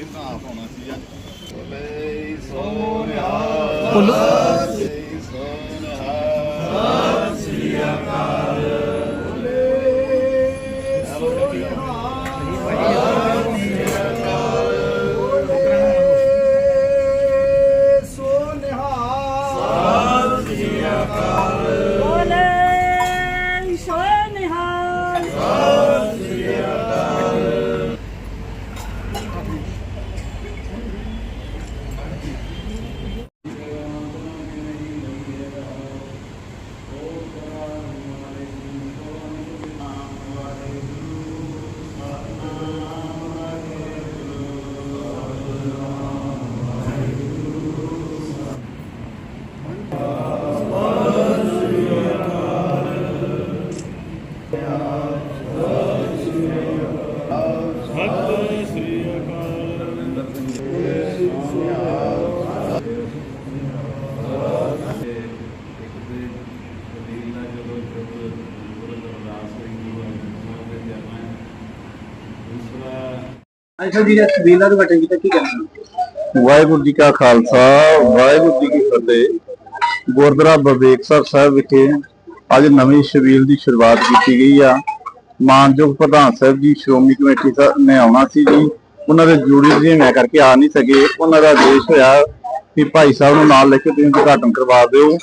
ਕਿੰਨਾ ਆਪ ਸੀ ਅੱਜ। ਬੋਲੇ। ਸੋਨਿਆ ਅੱਛਾ ਜੀ ਕਬੀਲਾ ਦੇ ਬਟੇ ਕੀਤਾ, ਕੀ ਕਰਨਾ ਵਾਹਿਗੁਰੂ ਜੀ ਕਾ ਖਾਲਸਾ, ਵਾਹਿਗੁਰੂ ਜੀ ਕੀ ਫਤਿਹ। ਗੁਰਦੁਆਰਾ ਬਵੇਕਸਰ ਸਾਹਿਬ ਵਿਖੇ ਅੱਜ ਨਵੀਂ ਸ਼ਬੀਲ ਦੀ ਸ਼ੁਰੂਆਤ ਕੀਤੀ ਗਈ ਆ। ਮਾਨਯੋਗ ਪ੍ਰਧਾਨ ਸਾਹਿਬ ਜੀ, ਸ਼੍ਰੋਮਣੀ ਕਮੇਟੀ ਨੇ ਆਉਣਾ ਸੀ ਜੀ। ਉਹਨਾਂ ਦੇ ਜੂੜੀ ਜੀ ਮੈਂ ਕਰਕੇ ਆ ਨਹੀਂ ਸਕੇ। ਉਹਨਾਂ ਦਾ ਆਦੇਸ਼ ਹੋਇਆ ਕਿ ਭਾਈ ਸਾਹਿਬ ਨੂੰ ਨਾਲ ਲੈ ਕੇ ਤੁਸੀਂ ਉਦਘਾਟਨ ਕਰਵਾ ਦਿਓ।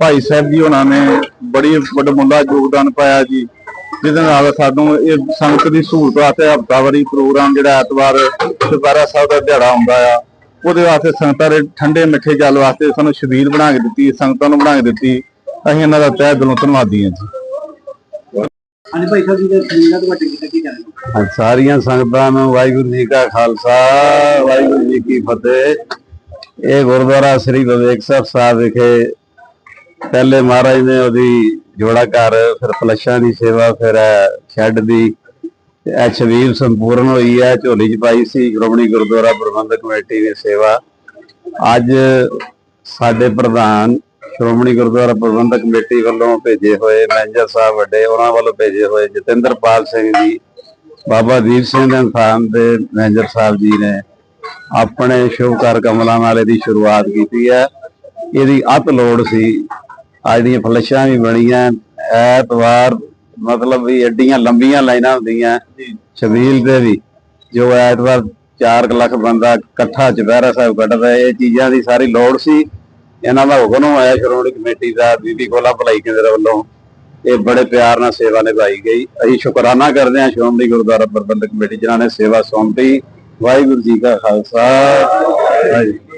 ਭਾਈ ਸਾਹਿਬ ਜੀ ਉਹਨਾਂ ਨੇ ਬੜੀ ਵੱਡਾ ਵੱਡਮੁੱਲਾ ਯੋਗਦਾਨ ਪਾਇਆ ਜੀ, ਜਿਹਦੇ ਨਾਲ ਸਾਨੂੰ ਇਹ ਸੰਗਤ ਦੀ ਸਹੂਲਤ ਵਾਸਤੇ ਹਫ਼ਤਾਵਾਰੀ ਪ੍ਰੋਗਰਾਮ ਜਿਹੜਾ ਐਤਵਾਰ ਦੁਬਾਰਾ ਸਾਹਿਬ ਦਾ ਦਿਹਾੜਾ ਹੁੰਦਾ ਆ, ਉਹਦੇ ਵਾਸਤੇ ਸੰਗਤਾਂ ਦੇ ਠੰਡੇ ਮਿੱਠੇ ਜਲ ਵਾਸਤੇ ਸਾਨੂੰ ਸ਼ਬੀਲ ਬਣਾ ਕੇ ਦਿੱਤੀ, ਸੰਗਤਾਂ ਨੂੰ ਬਣਾ ਕੇ ਦਿੱਤੀ। ਅਸੀਂ ਇਹਨਾਂ ਦਾ ਤਹਿ ਦਿਲੋਂ ਧੰਨਵਾਦੀ ਹਾਂ ਜੀ। ਹਾਂਜੀ ਭਾਈ ਸਾਹਿਬ ਜੀ ਦੇ ਕਬੀਲਾ ਦੇ ਬਟੇ ਕੀਤਾ ਕੀ ਕਰਨਾ ਅੱਜ ਸਾਰੀਆਂ ਸੰਗਤਾਂ ਨੂੰ ਵਾਹਿਗੁਰੂ ਜੀ ਕਾ ਖਾਲਸਾ, ਵਾਹਿਗੁਰੂ ਜੀ ਕੀ ਫਤਿਹ। ਇਹ ਗੁਰਦੁਆਰਾ ਸ੍ਰੀ ਵਿਵੇਕਸਰ ਸਾਹਿਬ ਵਿਖੇ ਪਹਿਲੇ ਮਹਾਰਾਜ ਨੇ ਉਹਦੀ ਜੋੜਾ ਘਰ, ਫਿਰ ਫਲਸ਼ਾਂ ਦੀ ਸੇਵਾ, ਫਿਰ ਸ਼ੈੱਡ ਦੀ, ਇਹ ਛਬੀਲ ਸੰਪੂਰਨ ਹੋਈ ਹੈ, ਝੋਲੀ ਚ ਪਾਈ ਸੀ, ਸ਼੍ਰੋਮਣੀ ਗੁਰਦੁਆਰਾ ਪ੍ਰਬੰਧਕ ਕਮੇਟੀ ਦੀ ਸੇਵਾ। ਅੱਜ ਸਾਡੇ ਪ੍ਰਧਾਨ ਸ਼੍ਰੋਮਣੀ ਗੁਰਦੁਆਰਾ ਪ੍ਰਬੰਧਕ ਕਮੇਟੀ ਵੱਲੋਂ ਭੇਜੇ ਹੋਏ ਮੈਨੇਜਰ ਸਾਹਿਬ ਵੱਡੇ ਉਹਨਾਂ ਵੱਲੋਂ ਭੇਜੇ ਹੋਏ ਜਤਿੰਦਰਪਾਲ ਸਿੰਘ ਜੀ ਬਾਬਾ ਦੀਪ ਸਿੰਘ ਦੇ ਖਾਨ ਦੇ ਮੈਨੇਜਰ ਸਾਹਿਬ ਜੀ ਨੇ ਆਪਣੇ ਸ਼ੁਭਕਾਰ ਕਮਲਾਂ ਨਾਲ ਇਹਦੀ ਸ਼ੁਰੂਆਤ ਕੀਤੀ ਹੈ। ਇਹਦੀ ਅਤ ਲੋੜ ਸੀ। ਅੱਜ ਦੀਆਂ ਫਲਸ਼ਾਂ ਵੀ ਬਣੀਆਂ। ਐਤਵਾਰ ਮਤਲਬ ਵੀ ਐਡੀਆਂ ਲੰਬੀਆਂ ਲਾਈਨਾਂ ਹੁੰਦੀਆਂ। ਛਬੀਲ ਦੇ ਵੀ। ਜੋ ਐਤਵਾਰ 4 ਲੱਖ ਬੰਦਾ ਇਕੱਠਾ ਚੁਪਹਿਰਾ ਸਾਹਿਬ ਕੱਢਦਾ ਇਹ ਚੀਜ਼ਾਂ ਦੀ ਸਾਰੀ ਲੋੜ ਸੀ। ਇਹਨਾਂ ਦਾ ਹੁਕਮ ਆਇਆ ਸ਼੍ਰੋਮਣੀ ਕਮੇਟੀ ਦਾ ਬੀਬੀ ਕੋਲਾ ਭਲਾਈ ਕੇਂਦਰ ਵੱਲੋਂ। ਇਹ ਬੜੇ ਪਿਆਰ ਨਾਲ ਸੇਵਾ ਨਿਭਾਈ ਗਈ। ਅਸੀਂ ਸ਼ੁਕਰਾਨਾ ਕਰਦੇ ਹਾਂ ਸ਼੍ਰੋਮਣੀ ਗੁਰਦੁਆਰਾ ਪ੍ਰਬੰਧਕ ਕਮੇਟੀ, ਜਿਨ੍ਹਾਂ ਨੇ ਸੇਵਾ ਸੌਂਪੀ। ਵਾਹਿਗੁਰੂ ਜੀ ਕਾ ਖਾਲਸਾ। ਵਾਹਿਗੁਰੂ